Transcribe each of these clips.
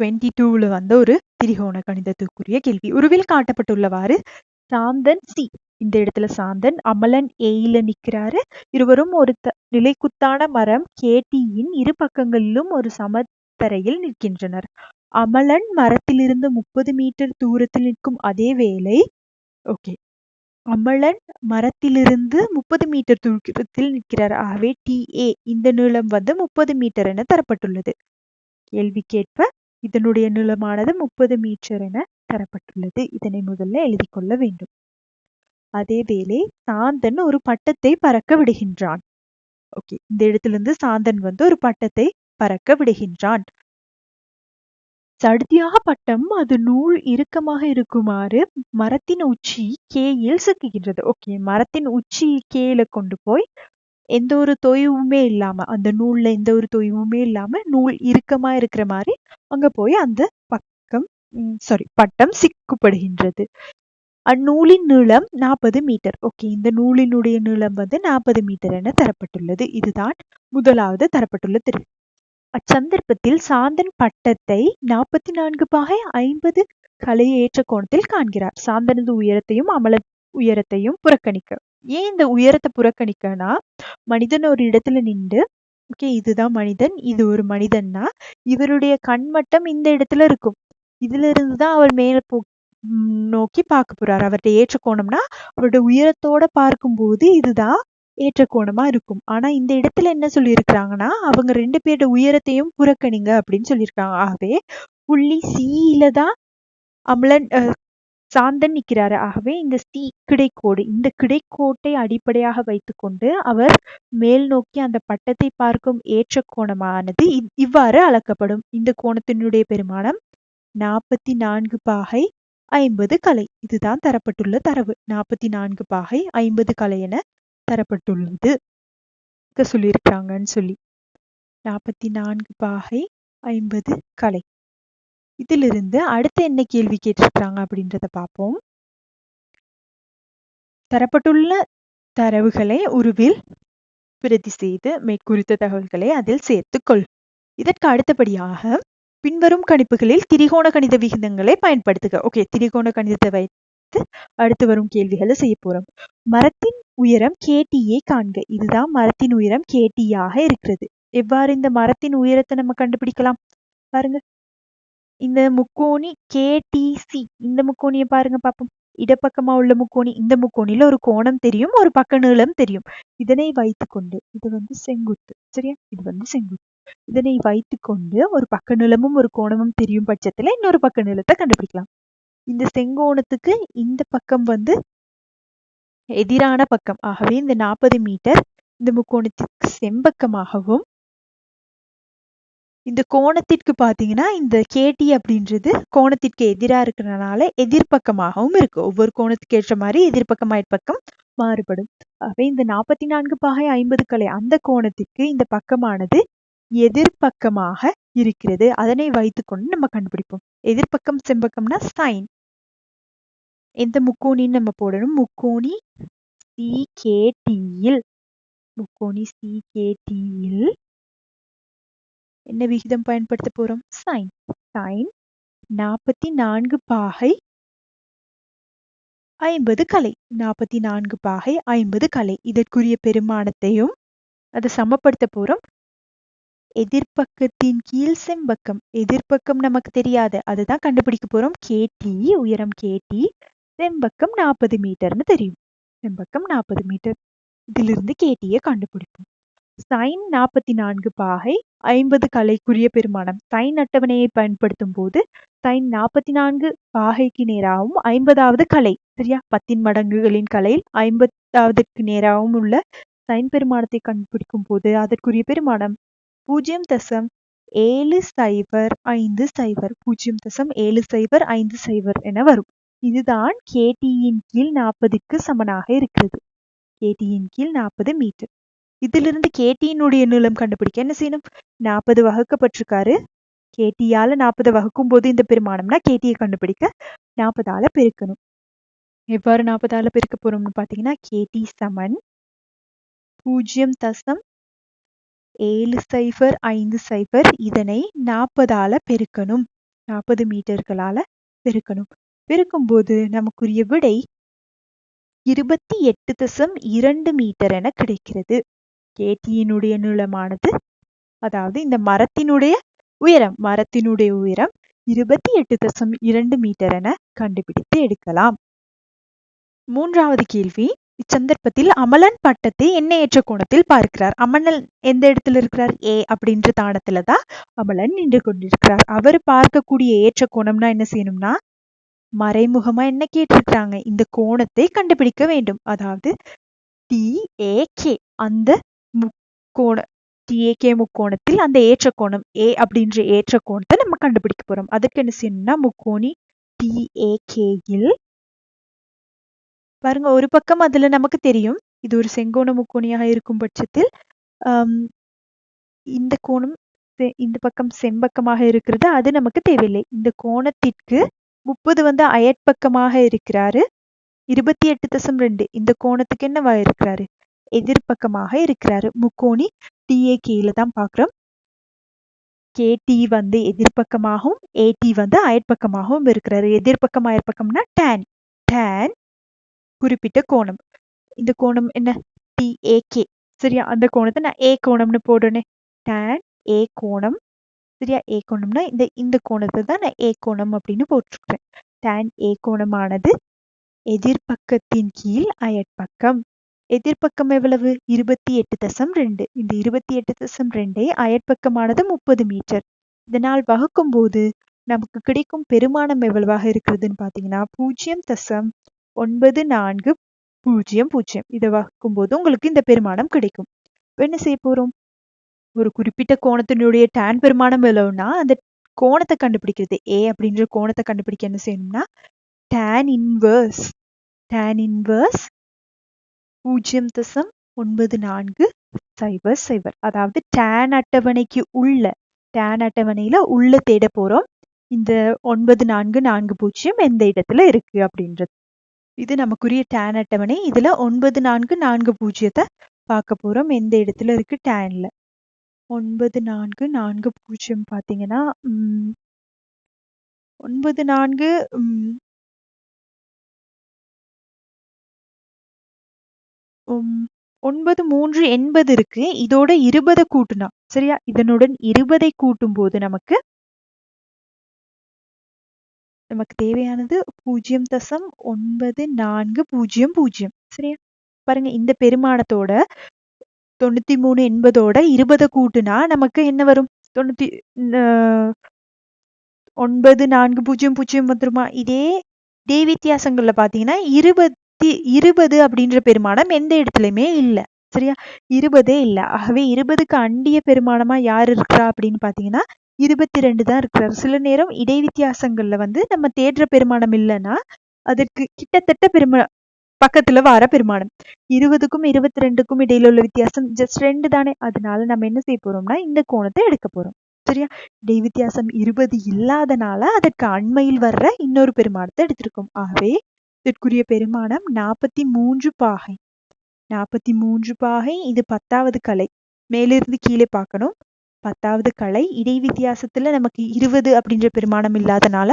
Twenty டூவில் வந்த ஒரு திரிகோண கணிதத்துக்குரிய கேள்வி. உருவில் காட்டப்பட்டுள்ளவாறு சாந்தன் சி. இந்த இடத்துல சாந்தன் அமலன் ஏயில நிற்கிறாரு இருவரும் ஒரு த- நிலைக்குத்தான மரம் கேட்டியின் இரு பக்கங்களிலும் ஒரு சமத்தரையில் நிற்கின்றனர். அமலன் மரத்திலிருந்து முப்பது மீட்டர் தூரத்தில் நிற்கும் அதே வேளை ஓகே. அமலன் மரத்திலிருந்து முப்பது மீட்டர் தூரத்தில் நிற்கிறார். ஆகவே டி ஏ இந்த நீளம் வந்து முப்பது மீட்டர் என தரப்பட்டுள்ளது. கேள்வி கேட்ப இதனுடைய நீளமானது முப்பது மீட்டர் என தரப்பட்டுள்ளது. இதனை முதல்ல எழுதி கொள்ள வேண்டும். அதேவேளை சாந்தன் ஒரு பட்டத்தை பறக்க விடுகின்றான். ஓகே இந்த இடத்திலிருந்து சாந்தன் வந்து ஒரு பட்டத்தை பறக்க விடுகின்றான். சடுதியாக பட்டம் அது நூல் இறுக்கமாக இருக்குமாறு மரத்தின் உச்சி கேயில் சிக்குகின்றது. ஓகே மரத்தின் உச்சி கேயில கொண்டு போய் எந்த ஒரு தொய்வுமே இல்லாம அந்த நூல்ல எந்த ஒரு தொய்வுமே இல்லாம நூல் இறுக்கமா இருக்கிற மாதிரி அங்க போய் அந்த பக்கம் சாரி பட்டம் சிக்குப்படுகின்றது. அந்நூலின் நீளம் நாற்பது மீட்டர். ஓகே இந்த நூலினுடைய நீளம் வந்து நாற்பது மீட்டர் என தரப்பட்டுள்ளது. இதுதான் முதலாவது தரப்பட்டுள்ள திரு. அச்சந்தர்ப்பத்தில் சாந்தன் பட்டத்தை நாற்பத்தி நான்கு பாகை ஐம்பது கலை ஏற்ற கோணத்தில் காண்கிறார். சாந்தனது உயரத்தையும் அமல உயரத்தையும் புறக்கணிக்க ஏன் இந்த உயரத்தை புறக்கணிக்கனா மனிதன் ஒரு இடத்துல நின்று ஓகே இதுதான் மனிதன் இது ஒரு மனிதன்னா இவருடைய கண்மட்டம் இந்த இடத்துல இருக்கும். இதுல இருந்து தான் அவர் மேல போ நோக்கி பார்க்க போறார். அவர்கிட்ட ஏற்ற கோணம்னா அவருடைய உயரத்தோட பார்க்கும்போது இதுதான் ஏற்ற கோணமா இருக்கும். ஆனா இந்த இடத்துல என்ன சொல்லியிருக்கிறாங்கன்னா அவங்க ரெண்டு பேரோட உயரத்தையும் புறக்கணிங்க அப்படின்னு சொல்லியிருக்காங்க. ஆகவே புள்ளி சியில தான் அமலன் சாந்தன் நிற்கிறாரு ஆகவே இந்த சி கிடைக்கோடு இந்த கிடைக்கோட்டை அடிப்படையாக வைத்துக்கொண்டு அவர் மேல் நோக்கி அந்த பட்டத்தை பார்க்கும் ஏற்ற கோணமானது இவ்- இவ்வாறு அளக்கப்படும். இந்த கோணத்தினுடைய பெருமானம் நாற்பத்தி நான்கு பாகை ஐம்பது கலை. இதுதான் தரப்பட்டுள்ள தரவு. நாற்பத்தி நான்கு பாகை ஐம்பது கலை என தரப்பட்டுள்ளது. சொல்லியிருக்காங்கன்னு சொல்லி. நாற்பத்தி நான்கு பாகை ஐம்பது கலை. இதிலிருந்து அடுத்து என்ன கேள்வி கேட்டிருக்காங்க அப்படின்றத பார்ப்போம். தரப்பட்டுள்ள தரவுகளை உருவில் பிரதி செய்து மேற்குறித்த தகவல்களை அதில் சேர்த்துக்கொள். இதற்கு அடுத்தபடியாக பின்வரும் கணிப்புகளில் திரிகோண கணித விகிதங்களை பயன்படுத்துக. ஓகே திரிகோண கணிதத்தை வைத்து அடுத்து வரும் கேள்விகளை செய்ய போறோம். மரத்தின் உயரம் கேடியை காண்க. இதுதான் மரத்தின் உயரம் கேடியாக இருக்கிறது. எவ்வாறு இந்த மரத்தின் உயரத்தை நம்ம கண்டுபிடிக்கலாம்? பாருங்க. இந்த முக்கோணி கேடிசி இந்த முக்கோணியை பாருங்க பாப்போம். இடப்பக்கமா உள்ள முக்கோணி இந்த முக்கோணியில ஒரு கோணம் தெரியும் ஒரு பக்க நீளம் தெரியும். இதனை வைத்துக்கொண்டு இது வந்து செங்குத்து சரியா? இது வந்து செங்குத்து. இதனை வைத்துக்கொண்டு ஒரு பக்க நிலமும் ஒரு கோணமும் தெரியும் பட்சத்துல இன்னொரு பக்க நிலத்தை கண்டுபிடிக்கலாம். இந்த செங்கோணத்துக்கு இந்த பக்கம் வந்து எதிரான பக்கம். ஆகவே இந்த நாற்பது மீட்டர் இந்த முக்கோணத்துக்கு செம்பக்கமாகவும் இந்த கோணத்திற்கு பார்த்தீங்கன்னா இந்த கேடி அப்படின்றது கோணத்திற்கு எதிராக இருக்கிறதுனால எதிர்ப்பக்கமாகவும் இருக்கு. ஒவ்வொரு கோணத்துக்கு ஏற்ற மாதிரி எதிர்பக்கம் பக்கம் மாறுபடும். ஆகவே இந்த நாற்பத்தி நான்கு பாகை ஐம்பது கலை அந்த கோணத்திற்கு இந்த பக்கமானது எதிர்ப்பக்கமாக இருக்கிறது. அதனை வைத்துக்கொண்டு நம்ம கண்டுபிடிப்போம். எதிர்பக்கம் செம்பக்கம்னா சைன் எந்த முக்கோணின்னு நம்ம போடணும்? முக்கோணி சி கேடியில் முக்கோணி சி கேடியில் என்ன விகிதம் பயன்படுத்த போறோம்? சைன் சைன் நாற்பத்தி நான்கு பாகை ஐம்பது கலை. நாற்பத்தி நான்கு பாகை ஐம்பது கலை. இதற்குரிய பெருமானத்தையும் அதை சமப்படுத்த போறோம். எதிர்பக்கத்தின் கீழ் செம்பக்கம். எதிர்பக்கம் நமக்கு தெரியாது. அதுதான் கண்டுபிடிக்க போறோம். கேடி உயரம் கேடி செம்பக்கம் நாற்பது மீட்டர்னு தெரியும். செம்பக்கம் நாற்பது மீட்டர் இதிலிருந்து கேட்டியை கண்டுபிடிப்போம். சைன் நாற்பத்தி நான்கு பாகை ஐம்பது கலைக்குரிய பெருமானம். சைன் அட்டவணையை பயன்படுத்தும் போது சைன் நாற்பத்தி நான்கு பாகைக்கு நேராகவும் ஐம்பதாவது கலை சரியா? பத்தின் மடங்குகளின் கலையில் ஐம்பதாவதுக்கு நேராகவும் உள்ள சைன் பெருமானத்தை கண்டுபிடிக்கும் போது அதற்குரிய பெருமானம். பூஜ்ஜியம் தசம் ஏழு சைபர் ஐந்து சைபர் பூஜ்ஜியம் தசம் ஏழு சைபர் ஐந்து சைபர் என வரும். இதுதான் கேடியின் கீழ் நாற்பதுக்கு சமனாக இருக்கிறது. கேடியின் கீழ் நாற்பது மீட்டர். இதிலிருந்து கேடியினுடைய நீளம் கண்டுபிடிக்க என்ன செய்யணும்? நாற்பது வகுக்கப்பட்டிருக்காரு. கேடியால நாற்பது வகுக்கும் போது இந்த பெருமானம்னா கேடியை கண்டுபிடிக்க நாற்பதால பெருக்கணும். எவ்வாறு நாற்பதால பெருக்க போறோம்னு பாத்தீங்கன்னா கேடி சமன் பூஜ்ஜியம் தசம் ஏழு சைபர் ஐந்து சைபர் இதனை நாற்பதால பெருக்கணும். நாற்பது மீட்டர்களால பெருக்கணும். பெருக்கும்போது நமக்குரிய விடை இருபத்தி எட்டு தசம் இரண்டு மீட்டர் என கிடைக்கிறது. கேட்டியினுடைய நீளமானது அதாவது இந்த மரத்தினுடைய உயரம் மரத்தினுடைய உயரம் இருபத்தி எட்டு தசம் இரண்டு மீட்டர் என கண்டுபிடித்து எடுக்கலாம். மூன்றாவது கேள்வி இச்சந்தர்ப்பத்தில் அமலன் பட்டத்தை எண்ணெயற்ற கோணத்தில் பார்க்கிறார். அமலன் எந்த இடத்துல இருக்கிறார்? ஏ அப்படின்ற தானத்துல தான் அமலன் நின்று கொண்டிருக்கிறார். அவர் பார்க்கக்கூடிய ஏற்ற கோணம்னா என்ன செய்யணும்னா மறைமுகமா என்ன கேட்டிருக்கிறாங்க? இந்த கோணத்தை கண்டுபிடிக்க வேண்டும். அதாவது டி ஏ கே அந்த முக்கோண டிஏகே முக்கோணத்தில் அந்த ஏற்ற கோணம் ஏ அப்படின்ற ஏற்ற கோணத்தை நம்ம கண்டுபிடிக்க போறோம். அதுக்கு என்ன செய்யணும்னா முக்கோணி டிஏகேயில் பாருங்க ஒரு பக்கம் அதுல நமக்கு தெரியும். இது ஒரு செங்கோண முக்கோணியாக இருக்கும் பட்சத்தில் இந்த கோணம் இந்த பக்கம் செம்பக்கமாக இருக்கிறது அது நமக்கு தேவையில்லை. இந்த கோணத்திற்கு முப்பது வந்து அயற்பக்கமாக இருக்கிறாரு. இருபத்தி எட்டு தசம் ரெண்டு. இந்த கோணத்துக்கு என்னவா இருக்கிறாரு? எதிர்பக்கமாக இருக்கிறாரு. முக்கோணி டிஏகேல தான் பார்க்குறோம். கேடி வந்து எதிர்பக்கமாகவும் ஏடி வந்து அயற்பக்கமாகவும் இருக்கிறாரு. எதிர்பக்கம் அயற்பக்கம்னா டேன் டேன் குறிப்பிட்ட கோணம். இந்த கோணம் என்ன? டிஏகே சரியா? அந்த கோணத்தை நான் ஏ கோணம்னு போடணும் டேன் ஏ கோணம். சரியா? ஏ கோணம்னா இந்த இந்த கோணத்தை தான் நான் ஏ கோணம் அப்படின்னு போட்டிருக்கிறேன். டேன் ஏ கோணமானது எதிர்பக்கத்தின் கீழ் அயற்பக்கம். எதிர்பக்கம் எவ்வளவு? இருபத்தி எட்டு தசம் ரெண்டு. இந்த இருபத்தி எட்டு தசம் ரெண்டே அயற்பக்கமானது முப்பது மீட்டர். இதனால் வகுக்கும் போது நமக்கு கிடைக்கும் பெருமானம் எவ்வளவாக இருக்கிறதுன்னு பார்த்தீங்கன்னா பூஜ்ஜியம் தசம் ஒன்பது நான்கு பூஜ்ஜியம் பூஜ்ஜியம் இதை வகுக்கும் போது உங்களுக்கு இந்த பெருமானம் கிடைக்கும். என்ன செய்ய போறோம்? ஒரு குறிப்பிட்ட கோணத்தினுடைய டேன் பெருமானம் எவ்வளவுனா அந்த கோணத்தை கண்டுபிடிக்கிறது. ஏ அப்படின்ற கோணத்தை கண்டுபிடிக்க என்ன செய்யணும்னா டேன் இன்வர்ஸ் டேன் இன்வர்ஸ் பூஜ்ஜியம் தசம் ஒன்பது நான்கு சைபர் சைபர் அதாவது டேன் அட்டவணைக்கு உள்ள டேன் அட்டவணையில உள்ள தேட போறோம். இந்த ஒன்பது நான்கு நான்கு பூஜ்ஜியம் எந்த இடத்துல இருக்கு அப்படின்றது. இது நமக்குரிய டேன் அட்டவணை. இதுல ஒன்பது நான்கு நான்கு பூஜ்ஜியத்தை பார்க்க போறோம். எந்த இடத்துல இருக்கு? டேன்ல ஒன்பது நான்கு நான்கு பூஜ்ஜியம் பார்த்தீங்கன்னா ஒன்பது நான்கு ஒன்பது மூன்று எண்பது இருக்கு. இதோட இருபதை கூட்டுனா. சரியா? இதனுடன் இருபதை கூட்டும் போது நமக்கு நமக்கு தேவையானது பூஜ்ஜியம் தசம் ஒன்பது நான்கு பூஜ்ஜியம் பூஜ்ஜியம் சரியா? பாருங்க இந்த பெருமானத்தோட தொண்ணூத்தி மூணு எண்பதோட இருபதை கூட்டுனா நமக்கு என்ன வரும்? தொண்ணூத்தி ஒன்பது நான்கு பூஜ்ஜியம் பூஜ்ஜியம் வந்துருமா? இதே இதே வித்தியாசங்கள்ல பாத்தீங்கன்னா இருபது இருபது அப்படின்ற பெருமானம் எந்த இடத்துலயுமே இல்லை. சரியா? இருபதே இல்லை. ஆகவே இருபதுக்கு அண்டிய பெருமானமா யார் இருக்கிறா அப்படின்னு பாத்தீங்கன்னா இருபத்தி ரெண்டு தான் இருக்கிறார். சில நேரம் இடை வித்தியாசங்கள்ல வந்து நம்ம தேடுற பெருமானம் இல்லைன்னா அதற்கு கிட்டத்தட்ட பெருமா பக்கத்துல வர பெருமானம். இருபதுக்கும் இருபத்தி ரெண்டுக்கும் இடையில உள்ள வித்தியாசம் ஜஸ்ட் ரெண்டு தானே. அதனால நம்ம என்ன செய்ய போறோம்னா இந்த கோணத்தை எடுக்க போறோம். சரியா? இடை வித்தியாசம் இருபது இல்லாதனால அதற்கு அண்மையில் வர்ற இன்னொரு பெருமானத்தை எடுத்திருக்கோம். ஆகவே இதற்குரிய பெருமானம் நாற்பத்தி மூன்று பாகை. நாற்பத்தி மூன்று பாகை இது பத்தாவது கலை. மேலிருந்து கீழே பார்க்கணும். பத்தாவது கலை இடை வித்தியாசத்துல நமக்கு இருபது அப்படின்ற பெருமானம் இல்லாதனால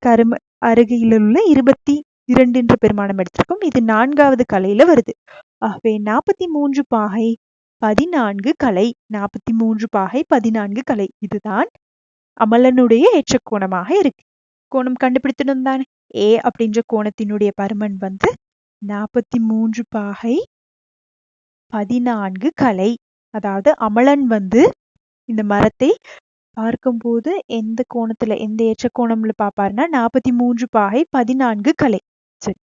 கரும அருகில் உள்ள இருபத்தி இரண்டு என்ற பெருமானம் எடுத்திருக்கோம். இது நான்காவது கலையில வருது. ஆகவே நாற்பத்தி மூன்று பாகை பதினான்கு கலை. நாற்பத்தி மூன்று பாகை பதினான்கு கலை. இதுதான் அமலனுடைய ஏற்ற கோணமாக இருக்கு. கோணம் கண்டுபிடித்தனும் தானே? ஏ அப்படின்ற கோணத்தினுடைய பருமன் வந்து நாற்பத்தி மூன்று பாகை பதினான்கு கலை. அதாவது அமலன் வந்து இந்த மரத்தை பார்க்கும்போது எந்த கோணத்துல எந்த ஏற்ற கோணம்ல பாப்பாருன்னா நாற்பத்தி மூன்று பாகை பதினான்கு கலை. சரி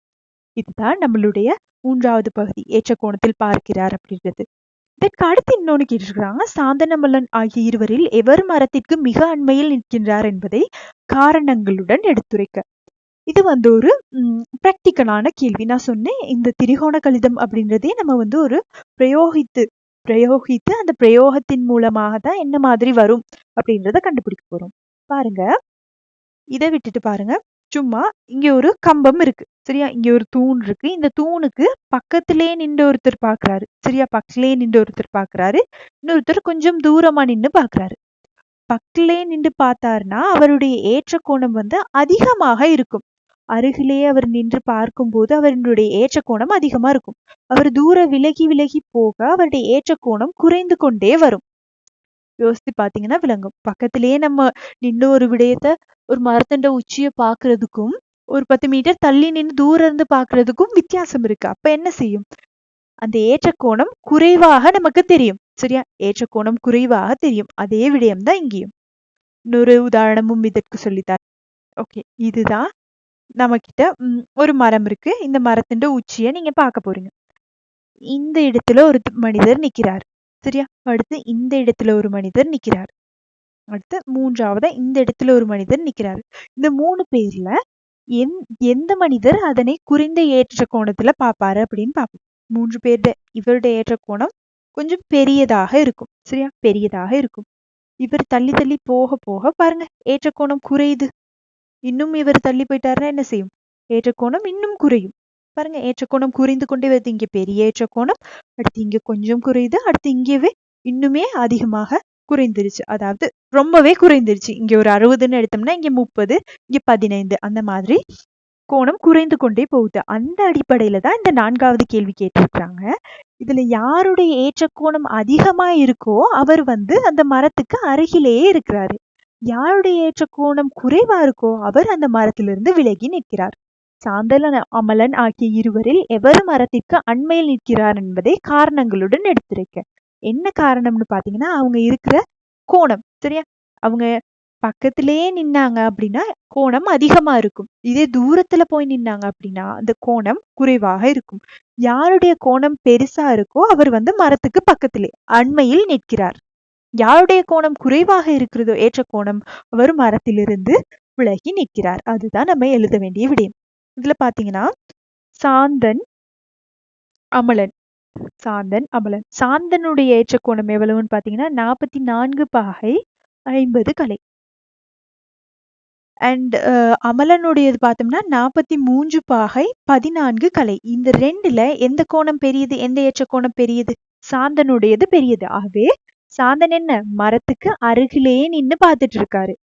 இதுதான் நம்மளுடைய மூன்றாவது பகுதி ஏற்ற கோணத்தில் பார்க்கிறார் அப்படின்றது. இதற்கு அடுத்து இன்னொன்னு கேட்டிருக்கிறாங்க சாந்தனமல்லன் ஆகிய இருவரில் எவர் மரத்திற்கு மிக அண்மையில் நிற்கின்றார் என்பதை காரணங்களுடன் எடுத்துரைக்க. இது வந்து ஒரு ப்ராக்டிக்கலான கேள்வி. நான் சொன்னேன் இந்த திரிகோண கணிதம் அப்படின்றதே நம்ம வந்து ஒரு பிரயோகித்து பிரயோகித்து அந்த பிரயோகத்தின் மூலமாக தான் என்ன மாதிரி வரும் அப்படின்றத கண்டுபிடிக்க போறோம். பாருங்க. இதை விட்டுட்டு பாருங்க. சும்மா இங்க ஒரு கம்பம் இருக்கு. சரியா? இங்க ஒரு தூண் இருக்கு. இந்த தூணுக்கு பக்கத்திலே நின்று ஒருத்தர் பாக்குறாரு. சரியா? பக்கத்திலே நின்று ஒருத்தர் பாக்குறாரு. இன்னொருத்தர் கொஞ்சம் தூரமா நின்று பாக்குறாரு. பக்கத்திலே நின்று பார்த்தாருன்னா அவருடைய ஏற்ற கோணம் வந்து அதிகமாக இருக்கும். அருகிலேயே அவர் நின்று பார்க்கும்போது அவருடைய ஏற்ற கோணம் அதிகமா இருக்கும். அவர் தூர விலகி விலகி போக அவருடைய ஏற்ற கோணம் குறைந்து கொண்டே வரும். யோசித்து பாத்தீங்கன்னா விளங்கும். பக்கத்திலேயே நம்ம நின்று ஒரு விடயத்த ஒரு மரத்தண்ட உச்சிய பாக்குறதுக்கும் ஒரு பத்து மீட்டர் தள்ளி நின்று தூரம் இருந்து பாக்குறதுக்கும் வித்தியாசம் இருக்கு. அப்ப என்ன செய்யும்? அந்த ஏற்ற கோணம் குறைவாக நமக்கு தெரியும். சரியா? ஏற்ற கோணம் குறைவாக தெரியும். அதே விடயம் தான் இங்கேயும். இன்னொரு உதாரணமும் இதற்கு சொல்லித்தார் ஓகே. இதுதான் நம்ம கிட்ட ஒரு மரம் இருக்கு. இந்த மரத்தின் உச்சிய நீங்க பார்க்க போறீங்க. இந்த இடத்துல ஒரு மனிதர் நிக்கிறார். சரியா? அடுத்து இந்த இடத்துல ஒரு மனிதர் நிக்கிறார். அடுத்து மூன்றாவதா இந்த இடத்துல ஒரு மனிதர் நிக்கிறார். இந்த மூணு பேர்ல எந் எந்த மனிதர் அதனை குறைந்த ஏற்ற கோணத்துல பாப்பாரு அப்படின்னு பார்ப்போம். மூன்று பேருடைய இவருடைய ஏற்ற கோணம் கொஞ்சம் பெரியதாக இருக்கும். சரியா? பெரியதாக இருக்கும். இவர் தள்ளி தள்ளி போக போக பாருங்க ஏற்ற கோணம் குறையுது. இன்னும் இவர் தள்ளி போயிட்டாருன்னா என்ன செய்யும்? ஏற்றக்கோணம் இன்னும் குறையும். பாருங்க ஏற்றக்கோணம் குறைந்து கொண்டே வருது. இங்கே பெரிய ஏற்றக்கோணம் அடுத்து இங்கே கொஞ்சம் குறையுது அடுத்து இங்கேவே இன்னுமே அதிகமாக குறைந்துருச்சு. அதாவது ரொம்பவே குறைந்துருச்சு. இங்கே ஒரு அறுபதுன்னு எடுத்தோம்னா இங்கே முப்பது இங்கே பதினைந்து அந்த மாதிரி கோணம் குறைந்து கொண்டே போகுது. அந்த அடிப்படையில தான் இந்த நான்காவது கேள்வி கேட்டிருக்கிறாங்க. இதுல யாருடைய ஏற்ற கோணம் அதிகமா இருக்கோ அவர் வந்து அந்த மரத்துக்கு அருகிலேயே இருக்கிறாரு. யாருடைய ஏற்ற கோணம் குறைவா இருக்கோ அவர் அந்த மரத்திலிருந்து விலகி நிற்கிறார். சாந்தலன் அமலன் ஆகிய இருவரில் எவர் மரத்திற்கு அண்மையில் நிற்கிறார் என்பதை காரணங்களுடன் எடுத்திருக்க. என்ன காரணம்னு பாத்தீங்கன்னா அவங்க இருக்கிற கோணம் சரியா? அவங்க பக்கத்திலேயே நின்னாங்க அப்படின்னா கோணம் அதிகமா இருக்கும். இதே தூரத்துல போய் நின்னாங்க அப்படின்னா அந்த கோணம் குறைவாக இருக்கும். யாருடைய கோணம் பெருசா இருக்கோ அவர் வந்து மரத்துக்கு பக்கத்திலே அண்மையில் நிற்கிறார். யாருடைய கோணம் குறைவாக இருக்கிறதோ ஏற்ற கோணம் அவர் மரத்திலிருந்து விலகி நிற்கிறார். அதுதான் நம்ம எழுத வேண்டிய விடயம். இதுல பாத்தீங்கன்னா சாந்தன் அமலன். சாந்தன் அமலன். சாந்தனுடைய ஏற்ற கோணம் எவ்வளவுன்னு பாத்தீங்கன்னா நாற்பத்தி நான்கு பாகை ஐம்பது கலை. அண்ட் uh, அமலனுடையது பார்த்தோம்னா நாற்பத்தி மூன்று பாகை பதினான்கு கலை. இந்த ரெண்டுல எந்த கோணம் பெரியது? எந்த ஏற்ற கோணம் பெரியது? சாந்தனுடையது பெரியது. ஆகவே சாந்தன் என்ன மரத்துக்கு அருகிலேயே நின்னு பார்த்துட்டு இருக்காரு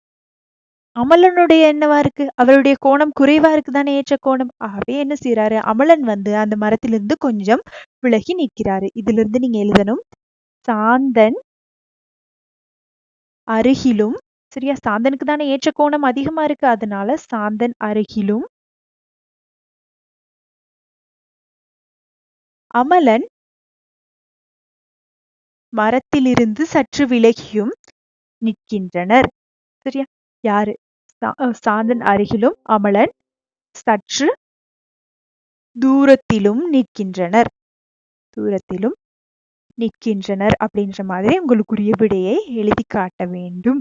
அமலனுடைய என்னவா இருக்கு? அவருடைய கோணம் குறைவா இருக்குதானே ஏற்ற கோணம்? ஆகவே என்ன செய்யறாரு அமலன் வந்து அந்த மரத்திலிருந்து கொஞ்சம் விலகி நிற்கிறாரு. இதுல இருந்து நீங்க எழுதணும். சாந்தன் அருகிலும் சரியா? சாந்தனுக்கு தானே ஏற்ற கோணம் அதிகமா இருக்கு. அதனால சாந்தன் அருகிலும் அமலன் மரத்திலிருந்து சற்று விலகியும் நிற்கின்றனர். சரியா? யாரு? சாந்தன் அருகிலும் அமலன் சற்று தூரத்திலும் நிற்கின்றனர். தூரத்திலும் நிற்கின்றனர் அப்படின்ற மாதிரி உங்களுக்குரிய விடையை எழுதி காட்ட வேண்டும்.